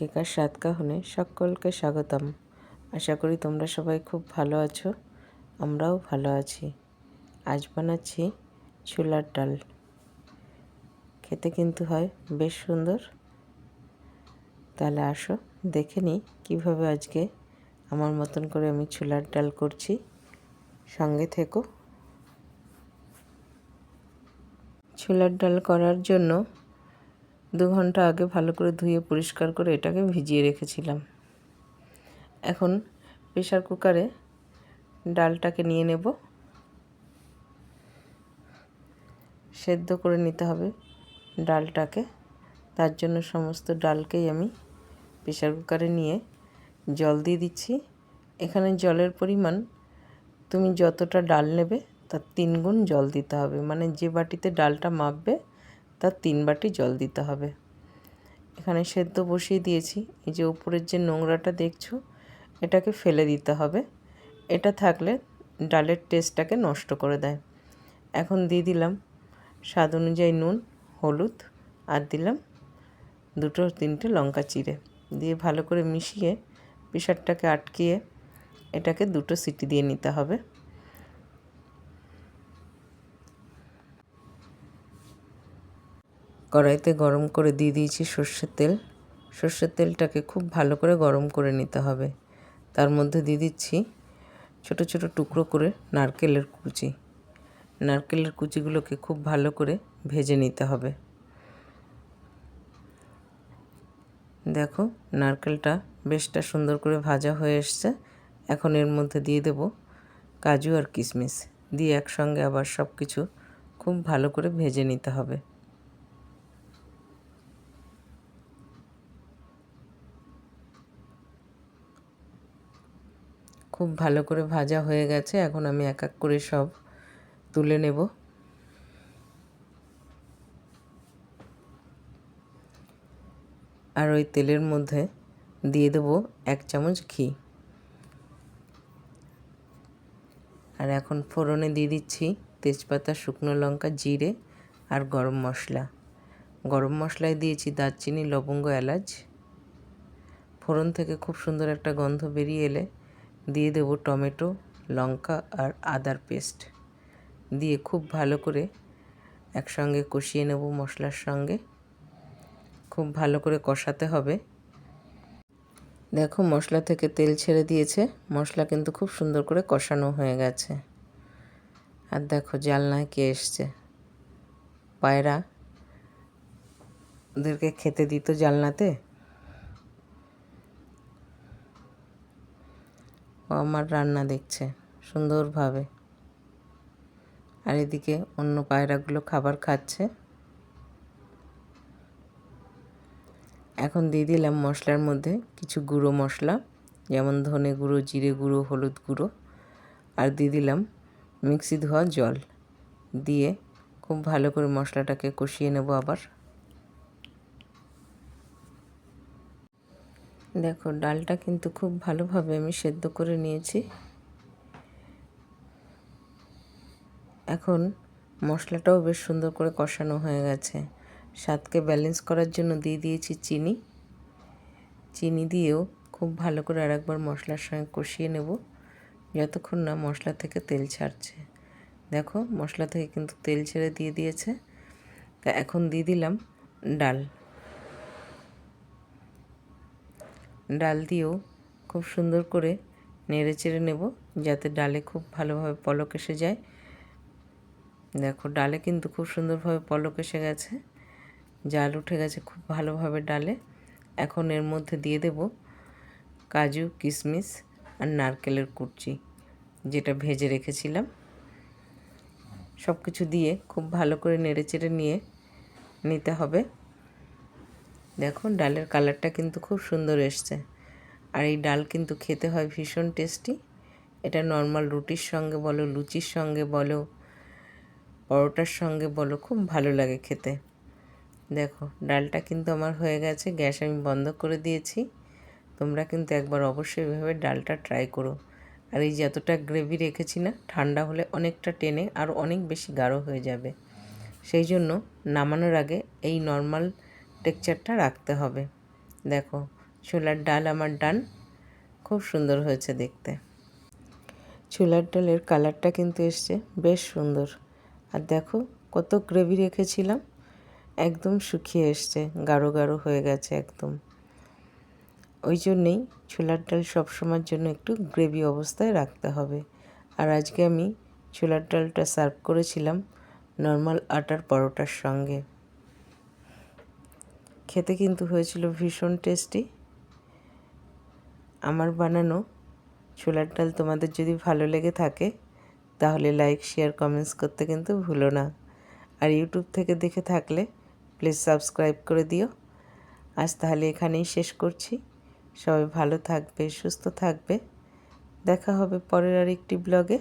কেকার স্বাদ কাহনে সকলকে স্বাগতম। আশা করি তোমরা সবাই খুব ভালো আছো, আমরাও ভালো আছি। আজ বানাচ্ছি ছোলার ডাল। খেতে কিন্তু হয় বেশ সুন্দর। তাহলে আসো, দেখে নিই কীভাবে আজকে আমার মতন করে আমি ছোলার ডাল করছি। সঙ্গে থেকো। ছোলার ডাল করার জন্য দু ঘণ্টা আগে ভালো করে ধুয়ে পরিষ্কার করে এটাকে ভিজিয়ে রেখেছিলাম। এখন প্রেশার কুকারে ডালটাকে নিয়ে নেব। সেদ্ধ করে নিতে হবে ডালটাকে। তার জন্য সমস্ত ডালকেই আমি প্রেশার কুকারে নিয়ে জল দিয়ে দিচ্ছি। এখানে জলের পরিমাণ তুমি যতটা ডাল নেবে তার তিন গুণ জল দিতে হবে। মানে যে বাটিতে ডালটা মাপবে তার তিন বাটি জল দিতে হবে। এখানে সেদ্ধ বসিয়ে দিয়েছি। এই যে উপরের যে নোংরাটা দেখছ, এটাকে ফেলে দিতে হবে। এটা থাকলে ডালের টেস্টটাকে নষ্ট করে দেয়। এখন দিয়ে দিলাম স্বাদ অনুযায়ী নুন, হলুদ, আর দিলাম দুটো তিনটে লঙ্কা চিড়ে। দিয়ে ভালো করে মিশিয়ে প্রেশারটাকে আটকিয়ে এটাকে দুটো সিটি দিয়ে নিতে হবে। কড়াইতে গরম করে দিয়ে দিয়েছি সর্ষের তেল। সর্ষের তেলটাকে খুব ভালো করে গরম করে নিতে হবে। তার মধ্যে দিয়ে দিচ্ছি ছোট ছোট টুকরো করে নারকেলের কুচি। নারকেলের কুচিগুলোকে খুব ভালো করে ভেজে নিতে হবে। দেখো, নারকেলটা বেশটা সুন্দর করে ভাজা হয়ে এসছে। এখন এর মধ্যে দিয়ে দেব কাজু আর কিশমিশ। দিয়ে একসঙ্গে আবার সব কিছু খুব ভালো করে ভেজে নিতে হবে। খুব ভালো করে ভাজা হয়ে গেছে। এখন আমি এক এক করে সব তুলে নেব। আর ওই তেলের মধ্যে দিয়ে দেব এক চামচ ঘি। আর এখন ফোড়নে দিয়ে দিচ্ছি তেজপাতা, শুকনো লঙ্কা, জিরে আর গরম মশলা। গরম মশলায় দিয়েছি দারচিনি, লবঙ্গ, এলাচ। ফোড়ন থেকে খুব সুন্দর একটা গন্ধ বেরিয়ে এলে দিয়ে দেব টমেটো, লঙ্কা আর আদার পেস্ট। দিয়ে খুব ভালো করে একসঙ্গে কষিয়ে নেব মশলার সঙ্গে। খুব ভালো করে কষাতে হবে। দেখো মশলা থেকে তেল ছেড়ে দিয়েছে। মশলা কিন্তু খুব সুন্দর করে কষানো হয়ে গেছে। আর দেখো জালনায় কে এসছে। পায়রা। ওদেরকে খেতে দিত জালনাতে। ও আমার রান্না দেখছে, সুন্দরভাবে। আর এদিকে অন্য পায়রাগুলো খাবার খাচ্ছে। এখন দিয়ে দিলাম মশলার মধ্যে কিছু গুঁড়ো মশলা, যেমন ধনে গুঁড়ো, জিরে গুঁড়ো, হলুদ গুঁড়ো। আর দিয়ে দিলাম মিক্সি ধোয়া জল। দিয়ে খুব ভালো করে মশলাটাকে কষিয়ে নেব আবার। দেখো, ডালটা কিন্তু খুব ভালোভাবে আমি সেদ্ধ করে নিয়েছি। এখন মশলাটাও বেশ সুন্দর করে কষানো হয়ে গেছে। স্বাদকে ব্যালেন্স করার জন্য দিয়ে দিয়েছি চিনি। চিনি দিয়েও খুব ভালো করে আরেকবার মশলার সঙ্গে কষিয়ে নেব, যতক্ষণ না মশলা থেকে তেল ছাড়ছে। দেখো, মশলা থেকে কিন্তু তেল ছেড়ে দিয়ে দিয়েছে। তা এখন দিয়ে দিলাম ডাল। ডাল দিয়েও খুব সুন্দর করে নেড়ে চেড়ে নেব, যাতে ডালে খুব ভালোভাবে পলক এসে যায়। দেখো, ডালে কিন্তু খুব সুন্দরভাবে পলক এসে গেছে, জাল উঠে গেছে খুব ভালোভাবে ডালে। এখন এর মধ্যে দিয়ে দেব কাজু, কিশমিশ আর নারকেলের কুচি, যেটা ভেজে রেখেছিলাম। সব কিছু দিয়ে খুব ভালো করে নেড়ে চেড়ে নিয়ে নিতে হবে। দেখো ডালের কালারটা কিন্তু খুব সুন্দর এসছে। আর এই ডাল কিন্তু খেতে হয় ভীষণ টেস্টি। এটা নর্মাল রুটির সঙ্গে বলো, লুচির সঙ্গে বলো, পরোটার সঙ্গে বলো, খুব ভালো লাগে খেতে। দেখো, ডালটা কিন্তু আমার হয়ে গেছে, গ্যাস আমি বন্ধ করে দিয়েছি। তোমরা কিন্তু একবার অবশ্যই এভাবে ডালটা ট্রাই করো। আর এই যতটা গ্রেভি রেখেছি না, ঠান্ডা হলে অনেকটা টেনে আর অনেক বেশি গাঢ় হয়ে যাবে। সেই জন্য নামানোর আগে এই নর্মাল টেক্সচারটা রাখতে হবে। দেখো ছোলার ডাল আমার ডান, খুব সুন্দর হয়েছে দেখতে। ছোলার ডালের কালারটা কিন্তু এসছে বেশ সুন্দর। আর দেখো, কত গ্রেভি রেখেছিলাম, একদম শুকিয়ে এসছে, গাঢ় গাঢ় হয়ে গেছে একদম। ওই জন্যেই ছোলার ডাল সবসময়ের জন্য একটু গ্রেভি অবস্থায় রাখতে হবে। আর আজকে আমি ছোলার ডালটা সার্ভ করেছিলাম নর্মাল আটার পরোটার সঙ্গে। খেতে কিন্তু হয়েছিল ভীষণ টেস্টি আমার বানানো ছোলার ডাল তোমাদের যদি ভালো লেগে থাকে, তাহলে লাইক শেয়ার কমেন্টস করতে কিন্তু ভুলো না। আর ইউটিউব থেকে দেখে থাকলে প্লিজ সাবস্ক্রাইব করে দিও। আজ তাহলে এখানেই শেষ করছি। সবাই ভালো থাকবে, সুস্থ থাকবে। দেখা হবে পরের আর একটি ব্লগে